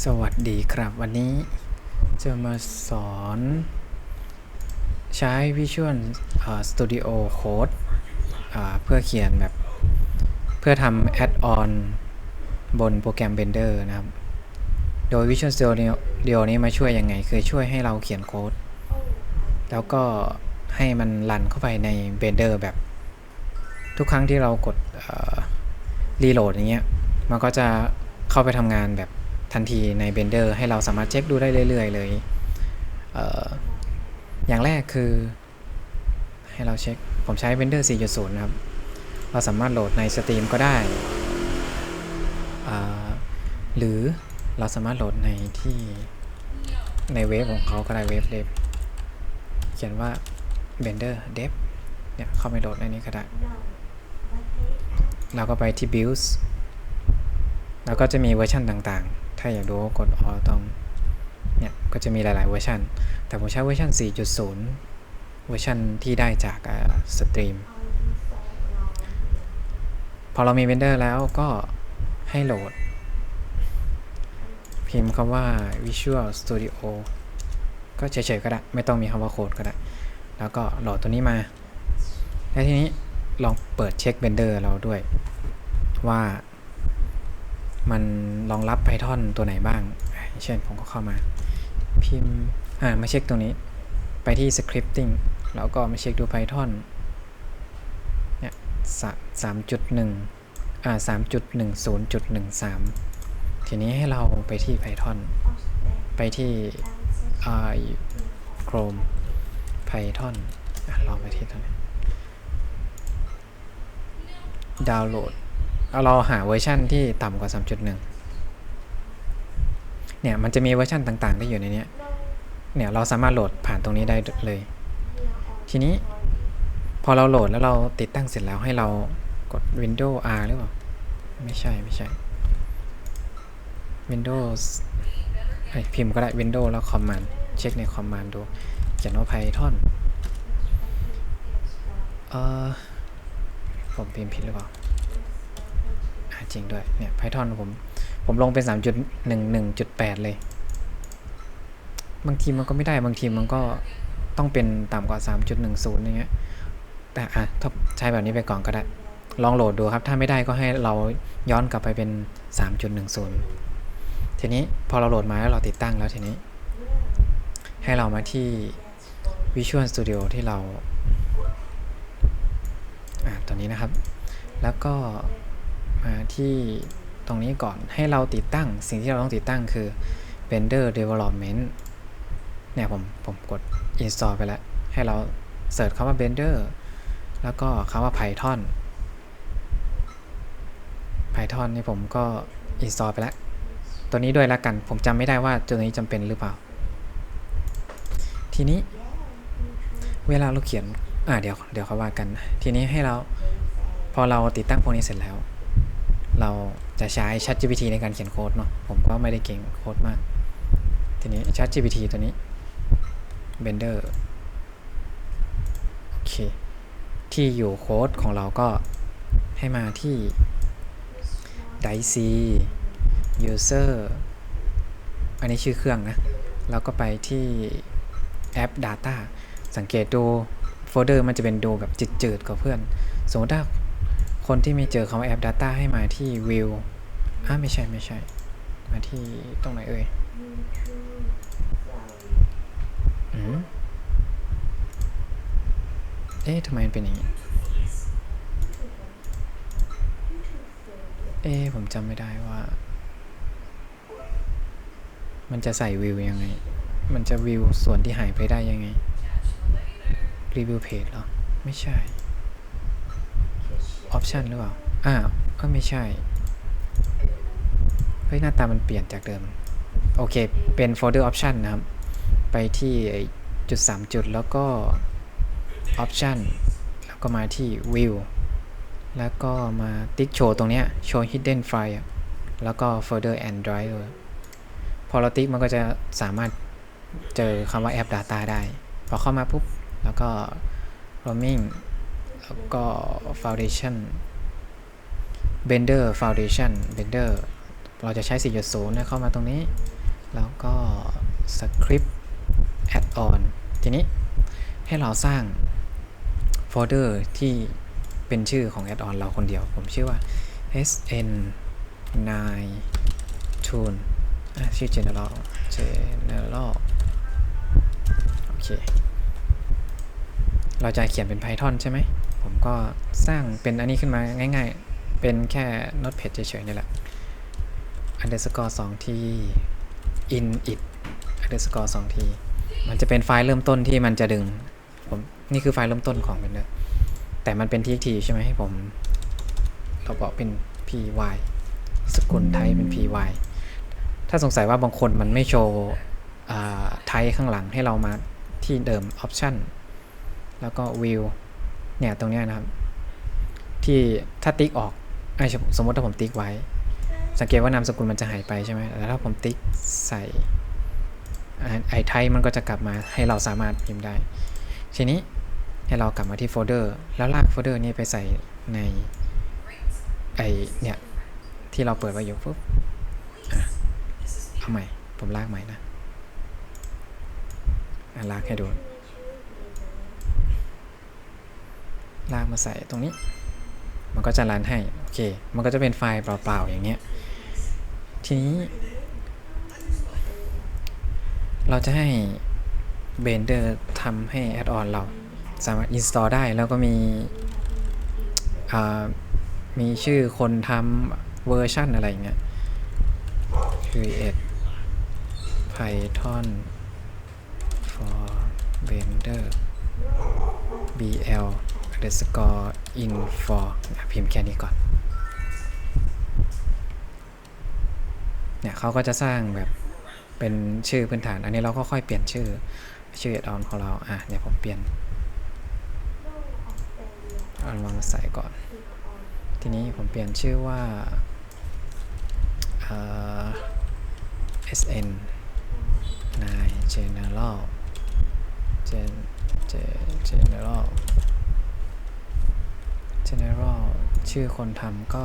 สวัสดีครับวันนี้จะมาสอนใช้ Visual Studio Code เพื่อเขียนแบบเพื่อทำ Add-on บนโปรแกรม Blender นะครับ โดย Visual Studio นี้มาช่วยยังไง คือช่วยให้เราเขียนโค้ด แล้วก็ให้มันรันเข้าไปใน Blender แบบทุกครั้งที่เรากดรีโหลดอย่างเงี้ย มันก็จะเข้าไปทำงานแบบ ทันทีใน Blender ให้เราสามารถเช็คดูได้เรื่อยๆเลยเอออย่างแรกคือให้เราเช็ค ผมใช้ Blender 4.0 นะครับ เราสามารถโหลดใน Steam ก็ได้ หรือเราสามารถโหลดในที่ในเว็บของเขาก็ได้เว็บเดฟเขียนว่า Blender Dev เนี่ยเข้าไปโหลดในนี้ก็ได้ เราก็ไปที่ Builds แล้วก็จะมีเวอร์ชันต่างๆ ถ้าอยากดูก็กดออตรงเนี่ยก็จะมีหลาย ๆ เวอร์ชันแต่ผมใช้เวอร์ชัน4.0 เวอร์ชันที่ได้จากสตรีมพอเรามี Blender แล้วก็ให้โหลด พิมพ์คำว่า Visual Studio ก็เฉย ๆ ก็ได้ ไม่ต้องมีคำว่าโค้ดก็ได้ แล้วก็โหลดตัวนี้มา แล้วทีนี้ลองเปิดเช็ค Blender เราด้วยว่า มันรองรับ Python ตัวไหนบ้าง เช่นผมก็เข้ามา พิมพ์อ่ามาเช็คตรงนี้ ไปที่ scripting แล้วก็มาเช็คดู Python เนี่ยสามจุดหนึ่งอ่าสามจุดหนึ่งศูนย์จุดหนึ่งสามทีนี้ให้เราไปที่ Python ไปที่อ่า Chrome Python อลองไปที่ตรงนี้ดาวน์โหลด เอาเราหาเวอร์ชั่นที่ต่ำกว่า 3.1 เนี่ยมันจะมีเวอร์ชันต่างๆที่อยู่ในนี้เนี่ยเราสามารถโหลดผ่านตรงนี้ได้เลย ทีนี้พอเราโหลดแล้วเราติดตั้งเสร็จแล้วให้เรากด Windows R หรือเปล่า ไม่ใช่ ไม่ใช่ Windows ไอพิมพ์ก็ได้ Windows แล้ว Command เช็คใน Command ดูเขียนว่า Python เออผมพิมพ์ผิดหรือเปล่า จริงด้วยเนี่ย Python ผม ผมลงเป็น3.11.8 เลย บางทีมันก็ไม่ได้บางทีมันก็ต้องเป็นต่ำกว่า 3.10อย่างเงี้ยแต่อะถ้าใช้แบบนี้ไปก่อนก็ได้ ลองโหลดดูครับ ถ้าไม่ได้ก็ให้เราย้อนกลับไปเป็น 3.10 ทีนี้พอเราโหลดมาแล้วเราติดตั้งแล้วทีนี้ ให้เรามาที่ Visual Studio ที่เราอะตัวนี้นะครับ แล้วก็ มาที่ตรงนี้ก่อนให้เราติดตั้ง สิ่งที่เราต้องติดตั้งคือ Blender Development เนี่ยผมผมกด install ไปแล้ว ให้เราเสิร์ชคำว่า Blender แล้วก็คำว่า Python Python นี่ผมก็ install ไปแล้ว ตัวนี้ด้วยละกัน ผมจำไม่ได้ว่าตัวนี้จำเป็นหรือเปล่า ทีนี้ เวลาเราเขียน อ่าเดี๋ยวเดี๋ยวเขาว่ากัน ทีนี้ให้เราพอเราติดตั้งพวกนี้เสร็จแล้ว เราจะใช้ ChatGPT ในการเขียนโค้ดเนาะผมก็ไม่ได้เก่งโค้ดมาก ทีนี้ ChatGPT ตัวนี้ Blender โอเค ที่อยู่โค้ดของเราก็ให้มาที่ Dicey User อันนี้ชื่อเครื่องนะ แล้วก็ไปที่แอป Data สังเกตดูโฟลเดอร์มันจะเป็นดูแบบจืดๆกับเพื่อน สมมติถ้า คนที่ไม่เจอคำว่าแอป Data ให้มาที่ View อ่าไม่ใช่ไม่ใช่ มาที่ตรงไหนเอ่ยอืมเอ๊ะทำไมมันเป็นอย่างนี้ เอ๊ะผมจำไม่ได้ว่า มันจะใส่วิวยังไง มันจะวิวส่วนที่หายไปได้ยังไง รีวิวเพจเหรอ ไม่ใช่ ออปชันหรือเปล่า อ้าวก็ไม่ใช่ เฮ้ย หน้าตามันเปลี่ยนจากเดิม โอเค เป็นโฟลเดอร์ออปชันนะครับ ไปที่จุด 3 จุดแล้วก็ออปชันแล้วก็มาที่ View แล้วก็มาติ๊กโชว์ตรงเนี้ย Show Hidden File แล้วก็ Folder and Driver พอเราติ๊กมันก็จะสามารถเจอคำว่าแอป Data ได้ พอเข้ามาปุ๊บ แล้วก็ roaming แล้วก็ foundation blender foundation blender เราจะใช้ 4.0นี่ยเข้ามาตรงนี้ แล้วก็ script add on ทีนี้ให้เราสร้างโฟลเดอร์ที่เป็นชื่อของ add on เราคนเดียว ผมชื่อว่า sn 9 tune ชื่อ general general โอเค เราจะเขียนเป็น Python ใช่ไหม ผมก็สร้างเป็นอันนี้ขึ้นมาง่ายๆ เป็นแค่ Notepad เฉยๆนี่แหละ underscore 2ที in it underscore 2ที มันจะเป็นไฟล์เริ่มต้นที่มันจะดึง ผมนี่คือไฟล์เริ่มต้นของมันเนอะแต่มันเป็น txt ใช่ไหมให้ผม เราบอกเป็น py สกุลไทยเป็น py ถ้าสงสัยว่าบางคนมันไม่โชว์ไทยข้างหลังให้เรามาที่เดิม option แล้วก็ view เนี่ยตรงเนี้ยนะครับ ที่ถ้าติ๊กออกไอ้สมมติถ้าผมติ๊กไว้ สังเกตว่านามสกุลมันจะหายไปใช่ไหมแต่ถ้าผมติ๊กใส่ไอไทยมันก็จะกลับมาให้เราสามารถพิมพ์ได้ ทีนี้ให้เรากลับมาที่โฟลเดอร์ แล้วลากโฟลเดอร์นี้ไปใส่ในไอเนี่ยที่เราเปิดไว้อยู่ปุ๊บอะเอาใหม่ ผมลากใหม่นะลากให้ดู ลากมาใส่ตรงนี้ มันก็จะรันให้ โอเค มันก็จะเป็นไฟล์เปล่าๆอย่างเงี้ย ทีนี้ เราจะให้ Blender ทำให้ Add-on เรา สามารถ install ได้แล้วก็มีมีชื่อคนทำเวอร์ชันอะไรเงี้ย create python for blender bl underscore info พิมพ์แค่นี้ก่อน เนี่ยเขาก็จะสร้างแบบเป็นชื่อพื้นฐาน อันนี้เราก็ค่อยเปลี่ยนชื่อ ชื่อ add-on ของเรา อะ เดี๋ยวผมเปลี่ยนเอาลองใส่ก่อน ทีนี้ผมเปลี่ยนชื่อว่าเอ่อ sn 9 general gen general general ชื่อคนทำก็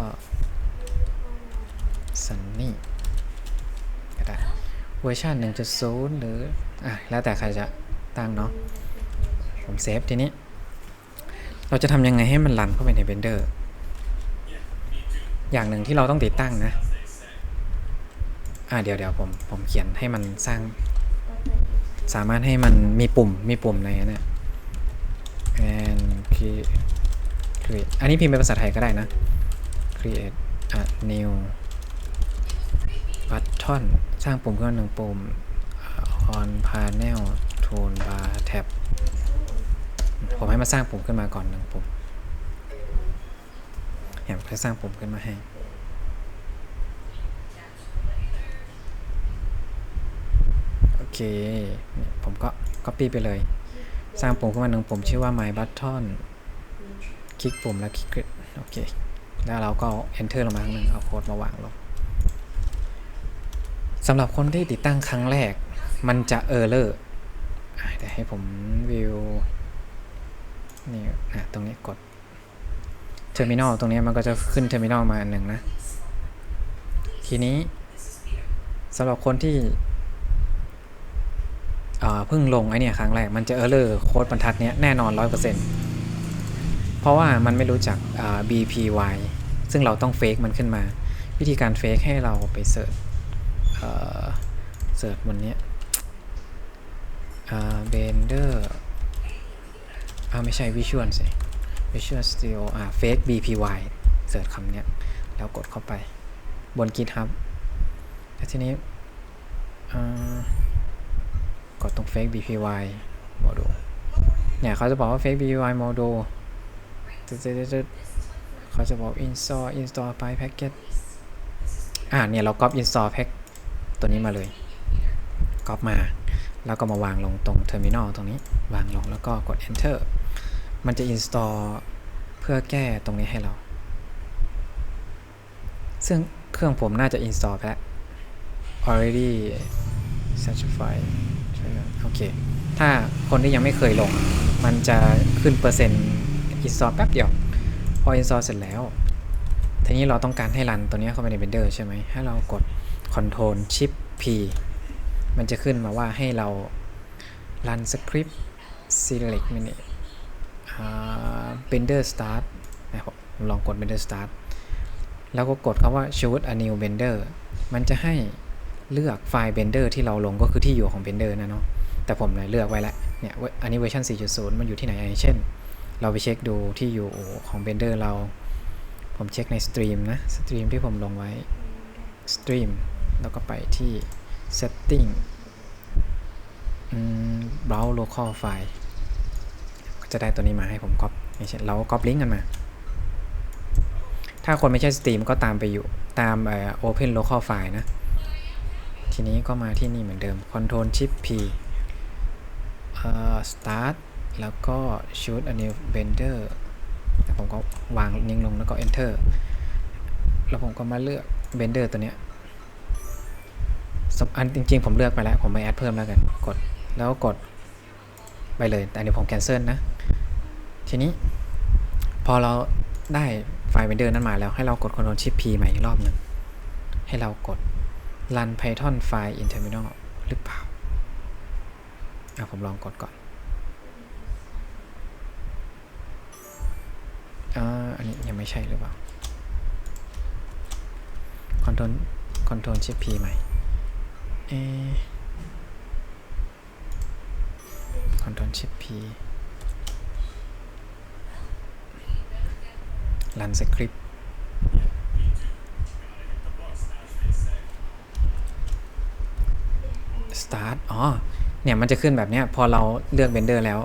sunny ก็ได้เวอร์ชัน1.0 หรือ อะ แล้วแต่ใครจะตั้งเนาะ ผมเซฟทีนี้ เราจะทำยังไงให้มันรันเข้าไปใน Blender อย่างหนึ่งที่เราต้องติดตั้งนะ อ่าเดี๋ยวเดี๋ยวผม ผมเขียนให้มันสร้าง สามารถให้มันมีปุ่ม มีปุ่มในนั้นนะ and create อันนี้พิมพ์เป็นภาษาไทยก็ได้นะ create a new button สร้างปุ่มขึ้นมาหนึ่งปุ่ม on panel toolbar tab ผมให้มาสร้างปุ่มขึ้นมาก่อนหนึ่งปุ่มเนี่ยผมจะสร้างปุ่มขึ้นมาให้โอเค ผมก็ copy ไปเลย สร้างปุ่มขึ้นมาหนึ่งปุ่มชื่อว่า my button คลิกปุ่มแล้วคลิกโอเค แล้วเราก็ enter ลงมาข้างหนึ่งเอาโค้ดมาวางลงสำหรับคนที่ติดตั้งครั้งแรก มันจะ error อะเดี๋ยวให้ผมวิวนี่อะตรงนี้กด terminal ตรงนี้มันก็จะขึ้น terminal มาอันหนึ่งนะ ทีนี้สำหรับคนที่เพิ่งลงไอเนี่ยครั้งแรก มันจะ error โค้ดบรรทัดเนี้ยแน่นอน 100%เเพราะว่ามันไม่รู้จัก BPY ซึ่งเราต้องเฟกมันขึ้นมา วิธีการเฟกให้เราไปเสิร์ชเสิร์ชบนเนี้ยอ่า Blender อาไม่ใช่ Visual สิ Visual Studio อ่า Fake BPY เสิร์ชคำเนี้ยแล้วกดเข้าไปบน GitHub แล้วทีนี้กดตรง Fake BPY Module เนี่ยเขาจะบอกว่า Fake BPY Module ตึ๊ด เขาจะบอก install install by packet อ่าเนี่ยเรา copy install pack ตัวนี้มาเลยก๊อปมา แล้วก็มาวางลงตรง terminal ตรงนี้ วางลงแล้วก็กด enter มันจะ install เพื่อแก้ตรงนี้ให้เรา ซึ่งเครื่องผมน่าจะ install ไปแล้ว already certified โอเค ถ้าคนที่ยังไม่เคยลง มันจะขึ้นเปอร์เซ็นต์ install แป๊บเดียว พอ install เสร็จแล้ว ทีนี้เราต้องการให้รันตัวนี้เข้าไปใน Blender ใช่ไหมให้เรากด Ctrl Shift P มันจะขึ้นมาว่าให้เรา run script select menu Blender start นะครับลองกด bender start แล้วก็กดคำว่า choose a new Blender มันจะให้เลือกไฟล์ bender ที่เราลงก็คือที่อยู่ของ bender นะเนาะแต่ผมเนี่ยเลือกไว้แล้วเนี่ยอันนี้เวอร์ชัน4.0 มันอยู่ที่ไหนอย่างเช่น เราไปเช็คดูที่อยู่ของ Blender เรา ผมเช็คในสตรีมนะสตรีมที่ผมลงไว้สตรีมแล้วก็ไปที่ setting browse local file ก็จะได้ตัวนี้มาให้ผมก๊อปไม่ใช่เราก๊อปลิงก์กันมา ถ้าคนไม่ใช่สตรีมก็ตามไปอยู่ตาม open local file นะ ทีนี้ก็มาที่นี่เหมือนเดิม control shift p start แล้วก็ choose a new blender แล้วผมก็วางนิ่งลงแล้วก็ enter แล้วผมก็มาเลือก blender ตัวเนี้ยอันจริง ๆ ผมเลือกไปแล้ว ผมไม่แอดเพิ่มแล้วกัน กด แล้วกดไปเลย แต่เดี๋ยวผม cancel นะ ทีนี้พอเราได้ไฟล์ blender นั้นมาแล้ว ให้เรากด Ctrl shift p ใหม่อีกรอบหนึ่ง ให้เรากด run python file in terminal หรือเปล่าอะผมลองกดก่อน อันนี้ยังไม่ใช่หรือเปล่า Control Control Shift P ใหม่เอ Control Shift P Run Script สตาร์ทอ๋อ เนี่ย มันจะขึ้นแบบเนี้ยพอเราเลือก Blender แล้ว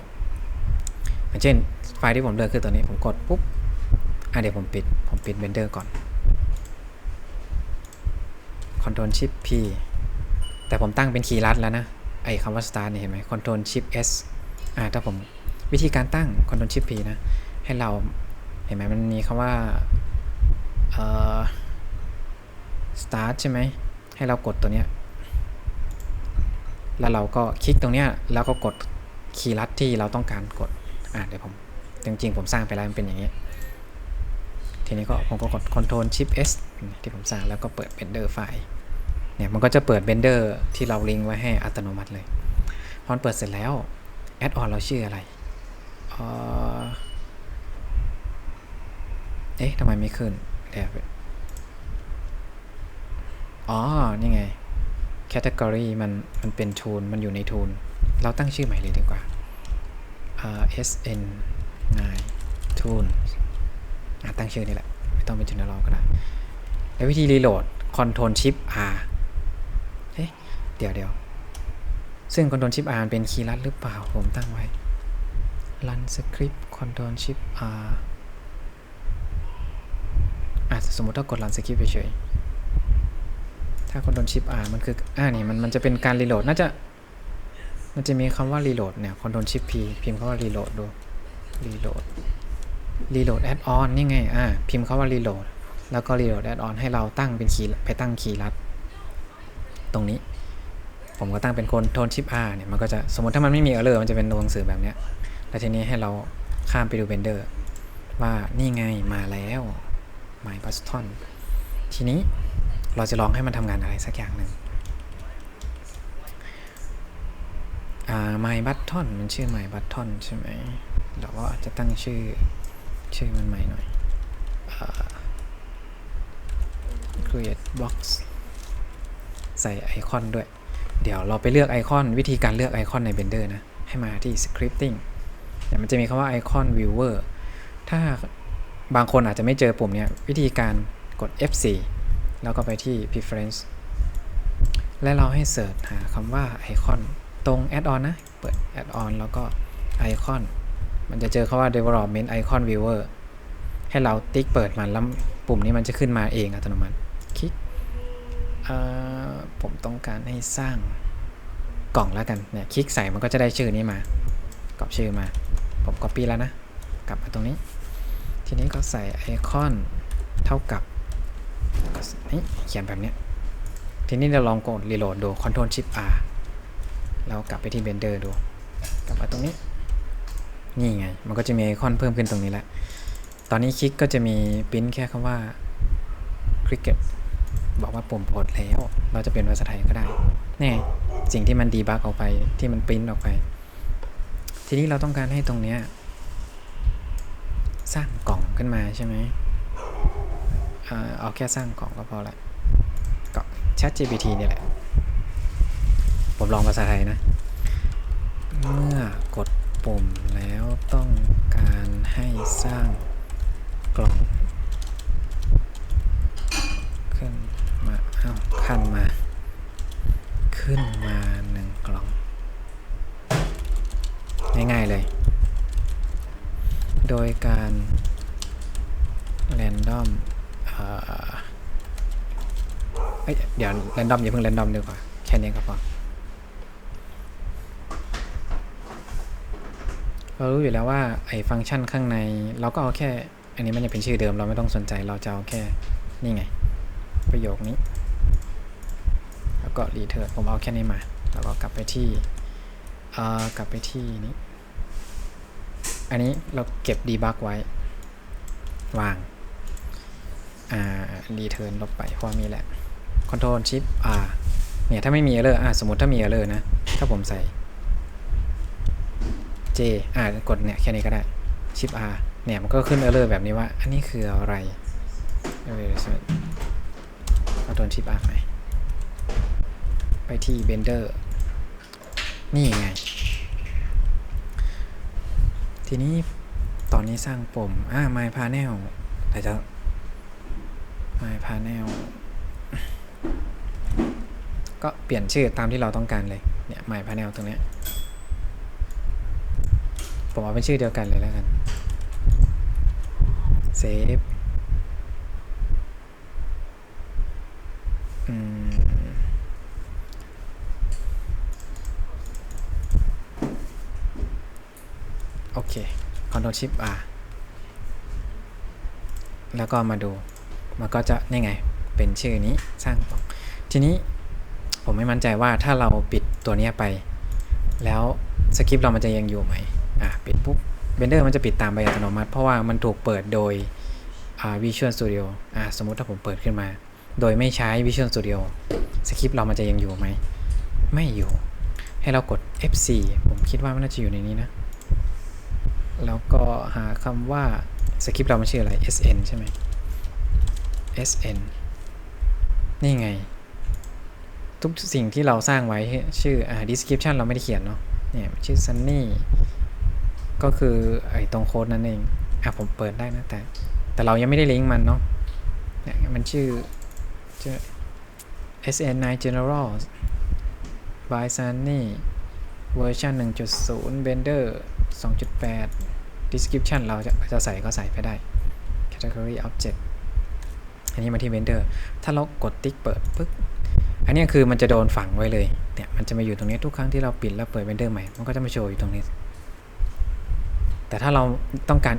เช่น ไฟล์ที่ผมเลือกคือตัวนี้ ผมกดปุ๊บ อะเดี๋ยวผมปิด ผมปิด Blender ก่อน Ctrl Shift P แต่ผมตั้งเป็นคีย์ลัดแล้วนะ ไอ้คำว่า start เนี่ยเห็นไหม Ctrl Shift S อ่าถ้าผมวิธีการตั้ง Ctrl Shift P นะ ให้เราเห็นไหมมันมีคำว่าเอ่อ start ใช่ไหม ให้เรากดตัวเนี้ย แล้วเราก็คลิกตรงเนี้ย แล้วก็กดคีย์ลัดที่เราต้องการกด อ่าเดี๋ยวผม จริงๆ ผมสร้างไปแล้วมันเป็นอย่างนี้ ทีนี้ก็ผมก็กด Ctrl Shift S ที่ผมสร้างแล้วก็เปิด Blender ไฟล์เนี่ยมันก็จะเปิด Blender ที่เราลิงก์ไว้ให้อัตโนมัติเลย พอเปิดเสร็จแล้วแอดออนเราชื่ออะไรเอ๊ะทำไมไม่ขึ้นเดี๋ยวอ๋อ นี่ไง Category มัน มันเป็น Tool มันอยู่ใน Tool เราตั้งชื่อใหม่เลยดีกว่าเอ่อ SN 9 Tool อะ ตั้งชื่อนี่แหละ ไม่ต้องเป็น General ก็ได้ แล้ววิธีรีโหลด Ctrl Shift R เอ๊ะเดี๋ยวเดี๋ยวซึ่ง Ctrl Shift R เป็นคีย์ลัดหรือเปล่า ผมตั้งไว้ Run Script Ctrl Shift R อะสมมติถ้ากด Run Script เฉยถ้า Ctrl Shift R มันคือ อ่านี่มันมันจะเป็นการรีโหลด น่าจะ มันจะมีคำว่ารีโหลดเนี่ย Ctrl Shift P พิมพ์คำว่ารีโหลดดูรีโหลด รีโหลดแอดออนนี่ไง อ่า พิมพ์คำว่ารีโหลดแล้วก็รีโหลดแอดออนให้เราตั้งเป็นคีย์ไปตั้งคีย์ลัด ตรงนี้ ผมก็ตั้งเป็นคนโทนชิป R เนี่ย มันก็จะ สมมติถ้ามันไม่มีเออร์เลอร์มันจะเป็นตัวหนังสือแบบเนี้ย แล้วทีนี้ให้เราข้ามไปดูเบนเดอร์ว่านี่ไงมาแล้ว My Button ทีนี้เราจะลองให้มันทำงานอะไรสักอย่างหนึ่งอ่า My Button มันชื่อ My Button ใช่ไหมเราก็อาจจะตั้งชื่อ ชื่อมันใหม่หน่อยอ create box ใส่ไอคอนด้วย เดี๋ยวเราไปเลือกไอคอนวิธีการเลือกไอคอนใน Blender นะ ให้มาที่ scripting เดี๋ยวมันจะมีคำว่าไอคอน viewer ถ้าบางคนอาจจะไม่เจอปุ่มเนี้ยวิธีการกด F4 แล้วก็ไปที่ preference และเราให้เสิร์ชหาคำว่าไอคอนตรง add-on นะ เปิด add-on แล้วก็ไอคอน มันจะเจอคำว่า development icon viewer ให้เราติ๊กเปิดมันแล้วปุ่มนี้มันจะขึ้นมาเองอัตโนมัติ คลิกผมต้องการให้สร้างกล่องแล้วกัน เนี่ย คลิกใส่มันก็จะได้ชื่อนี้มากรอบชื่อมา ผม copy แล้วนะ กลับมาตรงนี้ ทีนี้ก็ใส่ไอคอนเท่ากับนี่เขียนแบบเนี้ยทีนี้เราลองกดรีโหลดดู Ctrl Shift R เรากลับไปที่ Blender ดู กลับมาตรงนี้ นี่ไง มันก็จะมีไอคอนเพิ่มขึ้นตรงนี้แหละตอนนี้คลิกก็จะมีปิ้นแค่คำว่า cricket บอกว่าปุ่มปลดแล้ว เราจะเป็นภาษาไทยก็ได้นี่สิ่งที่มันดีบักออกไปที่มันปิ้นออกไป ทีนี้เราต้องการให้ตรงเนี้ยสร้างกล่องขึ้นมาใช่ไหมเอ่อเอาแค่สร้างกล่องก็พอละก็ Chat GPT เนี่ยแหละ ผมลองภาษาไทยนะ เมื่อกด ปุ่มแล้วต้องการให้สร้างกล่อง ขึ้นมาอ้าวขั้นมา ขึ้นมาหนึ่งกล่อง ง่ายๆเลย โดยการ random เอ่อเอ้ยเดี๋ยว random อย่าเพิ่ง random ดีกว่า แค่นี้ก็พอ เรารู้อยู่แล้วว่าไอ้ฟังก์ชันข้างใน เราก็เอาแค่ อันนี้มันยังเป็นชื่อเดิมเราไม่ต้องสนใจเราจะเอาแค่นี่ไง ประโยคนี้ แล้วก็รีเทิร์นผมเอาแค่นี้มา แล้วก็กลับไปที่เออกลับไปที่นี้ อันนี้เราเก็บดีบักไว้ วางอ่ารีเทิร์นลบไปเพราะมีแหละ Control Shift R เนี่ยถ้าไม่มี error อะสมมติถ้ามี error นะ ถ้าผมใส่ J อ่ากดเนี่ยแค่นี้ก็ได้ Shift R เนี่ยมันก็ขึ้น error แบบนี้ว่า อันนี้คืออะไรเอาตัว Shift R ไปไปที่ Blender นี่ไง ทีนี้ตอนนี้สร้างปุ่มอ่า My Panel แต่จะ My Panel ก็เปลี่ยนชื่อตามที่เราต้องการเลย เนี่ย My Panel ตรงเนี้ย ผมเอาเป็นชื่อเดียวกันเลยแล้วกันเซฟอืมโอเค Ctrl Shift R แล้วก็มาดู มันก็จะนี่ไง เป็นชื่อนี้สร้างกล่องทีนี้ผมไม่มั่นใจว่าถ้าเราปิดตัวนี้ไป แล้วสคริปต์เรามันจะยังอยู่ไหม อะปิดปุ๊บ Blender มันจะปิดตามไปอัตโนมัติ เพราะว่ามันถูกเปิดโดยอ่า Visual Studio อะสมมติถ้าผมเปิดขึ้นมา โดยไม่ใช้ Visual Studio สคริปต์เรามันจะยังอยู่ไหม ไม่อยู่ ให้เรากด F4 ผมคิดว่ามันน่าจะอยู่ในนี้นะ แล้วก็หาคำว่าสคริปต์เรามันชื่ออะไร SN ใช่ไหม SN นี่ไง ทุกสิ่งที่เราสร้างไว้ชื่ออ่า description เราไม่ได้เขียนเนาะเนี่ยชื่อ Sunny ก็คือไอ้ตรงโค้ดนั่นเองอะผมเปิดได้นะแต่ แต่เรายังไม่ได้ลิงก์มันเนาะเนี่ยมันชื่อชื่อ SN9 General by Sunny เวอร์ชัน1.0 Blender 2.8 description เราจะจะใส่ก็ใส่ไปได้ category object อันนี้มาที่ Blender ถ้าเรากดติ๊กเปิดปึ๊บอันนี้คือมันจะโดนฝังไว้เลย เนี่ย มันจะมาอยู่ตรงนี้ทุกครั้งที่เราปิดแล้วเปิด Blender ใหม่ มันก็จะมาโชว์อยู่ตรงนี้ แต่ถ้าเราต้องการ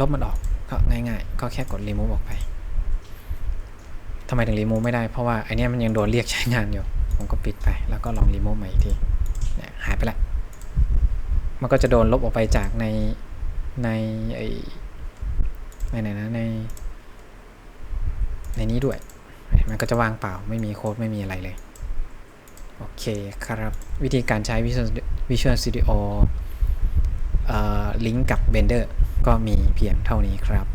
ลบมันออกก็ง่าย ๆ ก็แค่กด remove ออกไปทำไมถึง remove ไม่ได้เพราะว่าไอเนี้ยมันยังโดนเรียกใช้งานอยู่ ผมก็ปิดไป แล้วก็ลอง remove ใหม่อีกทีเนี่ยหายไปละมันก็จะโดนลบออกไปจากในในไอในไหนนะใน ในนี้ด้วย มันก็จะว่างเปล่าไม่มีโค้ดไม่มีอะไรเลย โอเคครับ วิธีการใช้ Visual Studio ลิงก์กับ Blender ก็มีเพียงเท่านี้ครับ